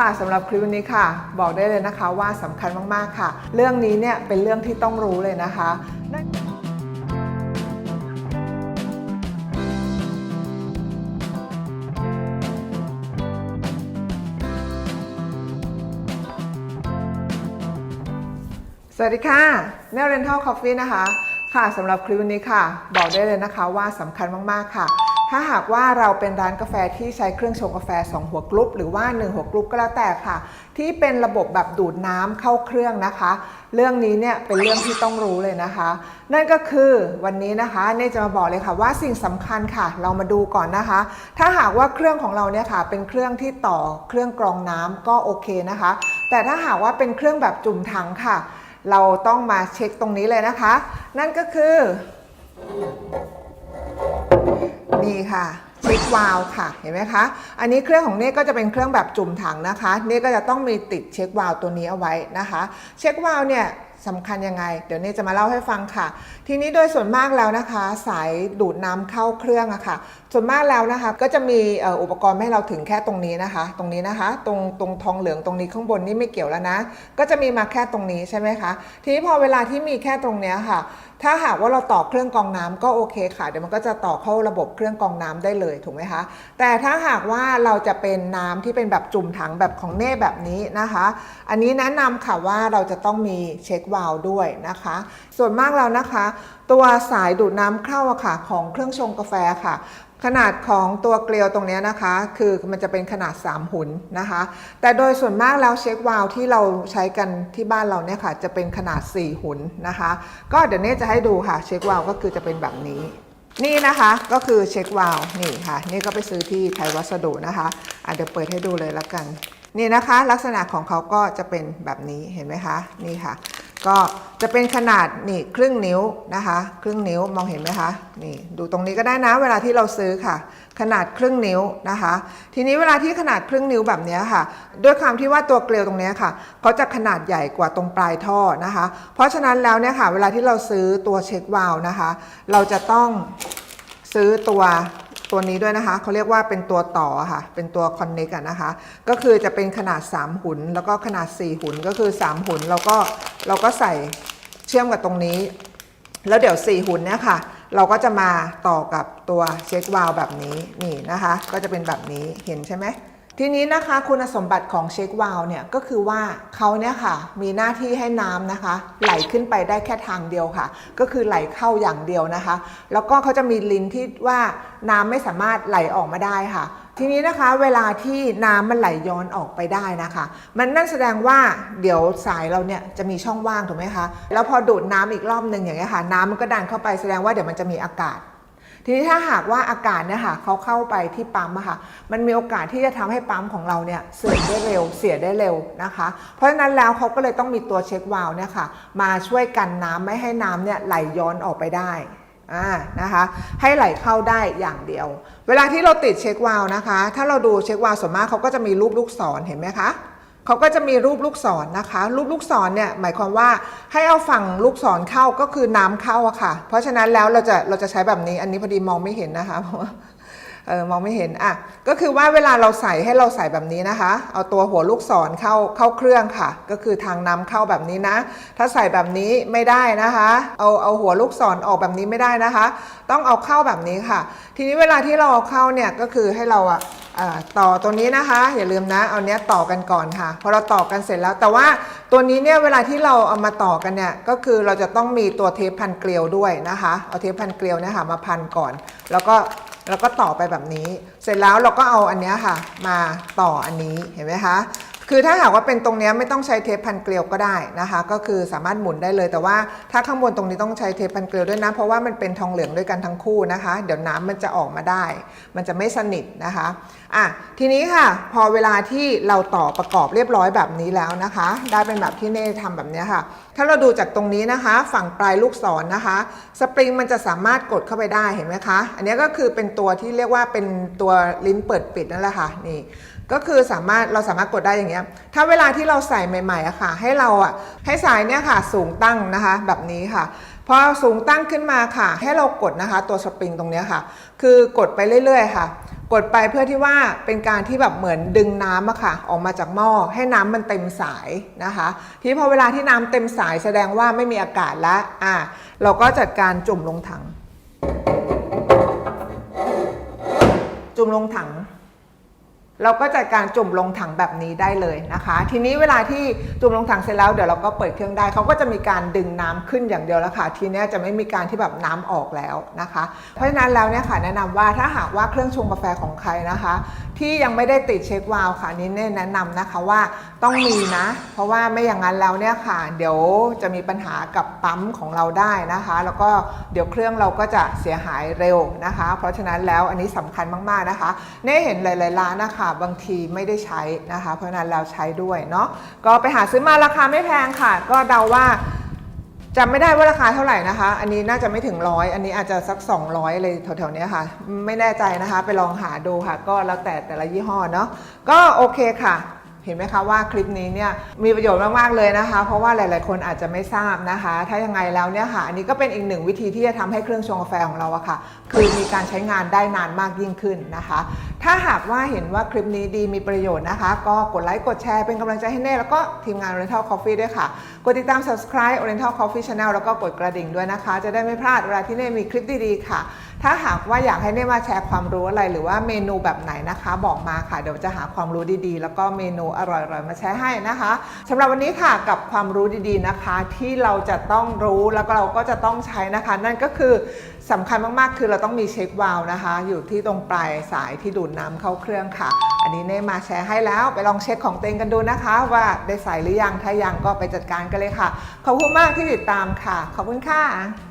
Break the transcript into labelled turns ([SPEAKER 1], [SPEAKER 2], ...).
[SPEAKER 1] ค่ะสำหรับคลิปนี้ค่ะ บอกได้เลยนะคะว่าสำคัญมากๆค่ะ เรื่องนี้เนี่ยเป็นเรื่องที่ต้องรู้เลยนะคะสวัสดีค่ะแนวเรนทัลคอฟฟี่นะคะ ค่ะสำหรับคลิปนี้ค่ะ บอกได้เลยนะคะว่าสำคัญมาก ๆ ค่ะ ถ้าหากว่าเราเป็นร้านกาแฟที่ใช้เครื่องชงกาแฟ 2 หัวกรุ๊ปหรือว่า 1 หัวกรุ๊ปก็แล้วแต่ค่ะ ที่เป็นระบบแบบดูดน้ำเข้าเครื่องนะคะ เรื่องนี้เนี่ยเป็นเรื่องที่ต้องรู้เลยนะคะ นั่นก็คือวันนี้นะคะเน่จะมาบอกเลยค่ะว่าสิ่งสำคัญค่ะ เรามาดูก่อนนะคะ ถ้าหากว่าเครื่องของเราเนี่ยค่ะ เป็นเครื่องที่ต่อเครื่องกรองน้ำก็โอเคนะคะ แต่ถ้าหากว่าเป็นเครื่องแบบจุ่มถังค่ะ เราต้องมาเช็คตรงนี้เลยนะคะ นั่นก็คือ นี่ค่ะเช็ควาล์วค่ะเห็นไหมคะ อันนี้เครื่องของเน่ก็จะเป็นเครื่องแบบจุ่มถังนะคะ เน่ก็จะต้องมีติดเช็ควาล์วตัวนี้เอาไว้นะคะ เช็ควาล์วเนี่ย สำคัญยังไง เดี๋ยวเน่จะมาเล่าให้ฟังค่ะ ทีนี้โดยส่วนมากแล้วนะคะ สายดูดน้ำเข้าเครื่องอะค่ะ ส่วนมากแล้วนะคะ ก็จะมีอุปกรณ์ให้เราถึงแค่ตรงนี้นะคะ ตรงนี้นะคะ ตรงตรงทองเหลืองตรงนี้ข้างบนนี่ไม่เกี่ยวแล้วนะ ก็จะมีมาแค่ตรงนี้ใช่ไหมคะ ทีนี้พอเวลาที่มีแค่ตรงเนี้ยค่ะ ถ้าหากว่าเราต่อเครื่องกรองน้ำก็โอเคค่ะ เดี๋ยวมันก็จะต่อเข้าระบบเครื่องกรองน้ำได้เลยถูกไหมคะ แต่ถ้าหากว่าเราจะเป็นน้ำที่เป็นแบบจุ่มถังแบบของเน่แบบนี้นะคะ อันนี้แนะนำค่ะว่าเราจะต้องมีเช็ควาล์วด้วยนะคะ ส่วนมากแล้วนะคะ ตัวสายดูดน้ำเข้าค่ะของเครื่องชงกาแฟค่ะ ขนาดของตัวเกลียวตรงนี้นะคะ คือมันจะเป็นขนาด 3 หุนนะคะ แต่โดยส่วนมากแล้วเช็ควาล์วที่เราใช้กันที่บ้านเราเนี่ยค่ะ จะเป็นขนาด 4 หุนนะคะ ก็เดี๋ยวเน่จะให้ดูค่ะเช็ควาล์วก็คือจะเป็นแบบนี้นี่นะคะก็คือเช็ควาล์วนี่ค่ะ นี่ก็ไปซื้อที่ไทยวัสดุนะคะอะเดี๋ยวเปิดให้ดูเลยละกัน นี่นะคะ ลักษณะของเขาก็จะเป็นแบบนี้เห็นไหมคะ นี่ค่ะ ก็จะเป็นขนาดนี่ครึ่งนิ้วนะคะ ครึ่งนิ้วมองเห็นไหมคะนี่ดูตรงนี้ก็ได้นะเวลาที่เราซื้อค่ะ ขนาดครึ่งนิ้วนะคะ ทีนี้เวลาที่ขนาดครึ่งนิ้วแบบนี้ค่ะ ด้วยความที่ว่าตัวเกลียวตรงนี้ค่ะเขาจะขนาดใหญ่กว่าตรงปลายท่อนะคะ เพราะฉะนั้นแล้วเนี่ยค่ะ เวลาที่เราซื้อตัวเช็ควาล์วนะคะ เราจะต้องซื้อตัว ตัวนี้ด้วยนะคะเขาเรียกว่าเป็นตัวต่อค่ะ เป็นตัวคอนเน็กนะคะ ก็คือจะเป็นขนาด 3 หุน แล้วก็ขนาด 4 หุนก็คือ 3 หุนแล้วก็เราก็ใส่เชื่อมกับตรงนี้ แล้วเดี๋ยว 4 หุนเนี่ยค่ะ เราก็จะมาต่อกับตัวเช็ควาลแบบนี้นี่นะคะ ก็จะเป็นแบบนี้เห็นใช่ไหม ทีนี้นะคะคุณสมบัติของเช็ควาล์วเนี่ยก็คือว่าเขาเนี่ยค่ะมีหน้าที่ให้น้ำนะคะ ไหลขึ้นไปได้แค่ทางเดียวค่ะ ก็คือไหลเข้าอย่างเดียวนะคะ แล้วก็เขาจะมีลิ้นที่ว่าน้ำไม่สามารถไหลออกมาได้ค่ะ ทีนี้นะคะเวลาที่น้ำมันไหลย้อนออกไปได้นะคะ มันนั่นแสดงว่าเดี๋ยวสายเราเนี่ยจะมีช่องว่างถูกไหมคะแล้วพอดูดน้ำอีกรอบหนึ่งอย่างเงี้ยค่ะน้ำมันก็ดันเข้าไปแสดงว่าเดี๋ยวมันจะมีอากาศ ทีนี้ถ้าหากว่าอากาศเนี่ยค่ะเขาเข้าไปที่ปั๊มอะค่ะ มันมีโอกาสที่จะทำให้ปั๊มของเราเนี่ยเสื่อมได้เร็วเสียได้เร็วนะคะ เพราะฉะนั้นแล้วเขาก็เลยต้องมีตัวเช็ควาล์วเนี่ยค่ะมาช่วยกันน้ำไม่ให้น้ำเนี่ยไหลย้อนออกไปได้อ่านะคะให้ไหลเข้าได้อย่างเดียว เวลาที่เราติดเช็ควาล์วนะคะ ถ้าเราดูเช็ควาล์วส่วนมากเขาก็จะมีรูปลูกศรเห็นไหมคะ เขาก็จะมีรูปลูกศรนะคะ รูปลูกศรเนี่ยหมายความว่าให้เอาฝั่งลูกศรเข้าก็คือน้ำเข้าอะค่ะ เพราะฉะนั้นแล้วเราจะเราจะใช้แบบนี้ อันนี้พอดีมองไม่เห็นนะคะเพราะว่าเออมองไม่เห็นอะก็คือว่าเวลาเราใส่ให้เราใส่แบบนี้นะคะ เอาตัวหัวลูกศรเข้าเข้าเครื่องค่ะ ก็คือทางน้ำเข้าแบบนี้นะ ถ้าใส่แบบนี้ไม่ได้นะคะ เอาเอาหัวลูกศรออกแบบนี้ไม่ได้นะคะ ต้องเอาเข้าแบบนี้ค่ะ ทีนี้เวลาที่เราเอาเข้าเนี่ยก็คือให้เราอะ ต่อตัวนี้นะคะอย่าลืมนะเอาเนี้ยต่อกันก่อนค่ะพอเราต่อกันเสร็จแล้ว แต่ว่าตัวนี้เนี่ยเวลาที่เราเอามาต่อกันเนี่ยก็คือเราจะต้องมีตัวเทปพันเกลียวด้วยนะคะเอาเทปพันเกลียวเนี่ยค่ะมาพันก่อน แล้วก็แล้วก็ต่อไปแบบนี้ เสร็จแล้วเราก็เอาอันเนี้ยค่ะ มาต่ออันนี้เห็นไหมคะ คือถ้าหากว่าเป็นตรงนี้ไม่ต้องใช้เทปพันเกลียวก็ได้นะคะ ก็คือสามารถหมุนได้เลย แต่ว่าถ้าข้างบนตรงนี้ต้องใช้เทปพันเกลียวด้วยนะ เพราะว่ามันเป็นทองเหลืองด้วยกันทั้งคู่นะคะ เดี๋ยวน้ำมันจะออกมาได้ มันจะไม่สนิทนะคะอะทีนี้ค่ะ พอเวลาที่เราต่อประกอบเรียบร้อยแบบนี้แล้วนะคะ ได้เป็นแบบที่เน่ทำแบบนี้ค่ะ ถ้าเราดูจากตรงนี้นะคะ ฝั่งปลายลูกศรนะคะ สปริงมันจะสามารถกดเข้าไปได้เห็นไหมคะ อันนี้ก็คือเป็นตัวที่เรียกว่าเป็นตัวลิ้นเปิดปิดนั่นแหละค่ะนี่ ก็คือสามารถเราสามารถกดได้อย่างเงี้ย ถ้าเวลาที่เราใส่ใหม่ๆอะค่ะ ให้เราอะให้สายเนี่ยค่ะสูงตั้งนะคะ แบบนี้ค่ะพอสูงตั้งขึ้นมาค่ะ ให้เรากดนะคะ ตัวสปริงตรงเนี้ยค่ะ คือกดไปเรื่อยๆค่ะ กดไปเพื่อที่ว่าเป็นการที่แบบเหมือนดึงน้ำอะค่ะ ออกมาจากหม้อให้น้ำมันเต็มสายนะคะทีนี้พอเวลาที่น้ำเต็มสายแสดงว่าไม่มีอากาศแล้วอะเราก็จัดการจุ่มลงถัง จุ่มลงถัง เราก็จัดการจุ่มลงถังแบบนี้ได้เลยนะคะ ทีนี้เวลาที่จุ่มลงถังเสร็จแล้วเดี๋ยวเราก็เปิดเครื่องได้เขาก็จะมีการดึงน้ำขึ้นอย่างเดียวแล้วค่ะ ทีนี้จะไม่มีการที่แบบน้ำออกแล้วนะคะ เพราะฉะนั้นแล้วเนี่ยค่ะแนะนำว่าถ้าหากว่าเครื่องชงกาแฟของใครนะคะ ที่ยังไม่ได้ติดเช็ควาล์วค่ะนี่แนะนำนะคะว่าต้องมีนะ เพราะว่าไม่อย่างนั้นแล้วเนี่ยค่ะ เดี๋ยวจะมีปัญหากับปั๊มของเราได้นะคะ แล้วก็เดี๋ยวเครื่องเราก็จะเสียหายเร็วนะคะ เพราะฉะนั้นแล้วอันนี้สำคัญมากๆนะคะเน่เห็นหลายๆร้านนะคะบางทีไม่ได้ใช้นะคะ เพราะนั้นเราใช้ด้วยเนาะก็ไปหาซื้อมาราคาไม่แพงค่ะ ก็เดาว่าจำไม่ได้ว่าราคาเท่าไหร่นะคะ อันนี้น่าจะไม่ถึงร้อย อันนี้อาจจะสัก 200เลยแถวๆนี้ค่ะ ไม่แน่ใจนะคะ ไปลองหาดูค่ะ ก็แล้วแต่แต่ละยี่ห้อเนาะ ก็โอเคค่ะ เห็นไหมคะว่าคลิปนี้เนี่ยมีประโยชน์มากๆเลยนะคะ เพราะว่าหลายๆคนอาจจะไม่ทราบนะคะ ถ้ายังไงแล้วเนี่ยค่ะ อันนี้ก็เป็นอีกหนึ่งวิธีที่จะทำให้เครื่องชงกาแฟของเราอะค่ะ คือมีการใช้งานได้นานมากยิ่งขึ้นนะคะถ้าหากว่าเห็นว่าคลิปนี้ดีมีประโยชน์นะคะ ก็กดไลค์กดแชร์เป็นกำลังใจให้เน่แล้วก็ทีมงาน Oriental Coffee ด้วยค่ะ กดติดตาม subscribe Oriental Coffee Channel แล้วก็กดกระดิ่งด้วยนะคะ จะได้ไม่พลาดเวลาที่เน่มีคลิปดีๆค่ะ ถ้าหากว่าอยากให้เน่มาแชร์ความรู้อะไร หรือว่าเมนูแบบไหนนะคะ บอกมาค่ะ เดี๋ยวจะหาความรู้ดีๆ แล้วก็เมนูอร่อยๆมาแชร์ให้นะคะสำหรับวันนี้ค่ะกับความรู้ดีๆนะคะ ที่เราจะต้องรู้แล้วก็เราก็จะต้องใช้นะคะ นั่นก็คือสำคัญมากๆ คือเราต้องมีเช็ควาล์วนะคะ อยู่ที่ตรงปลายสายที่ดูดน้ำเข้าเครื่องค่ะ อันนี้เน่มาแชร์ให้แล้วไปลองเช็คของเต็งกันดูนะคะ ว่าได้ใส่หรือยังถ้ายังก็ไปจัดการกันเลยค่ะ ขอบคุณมากที่ติดตามค่ะ ขอบคุณค่ะ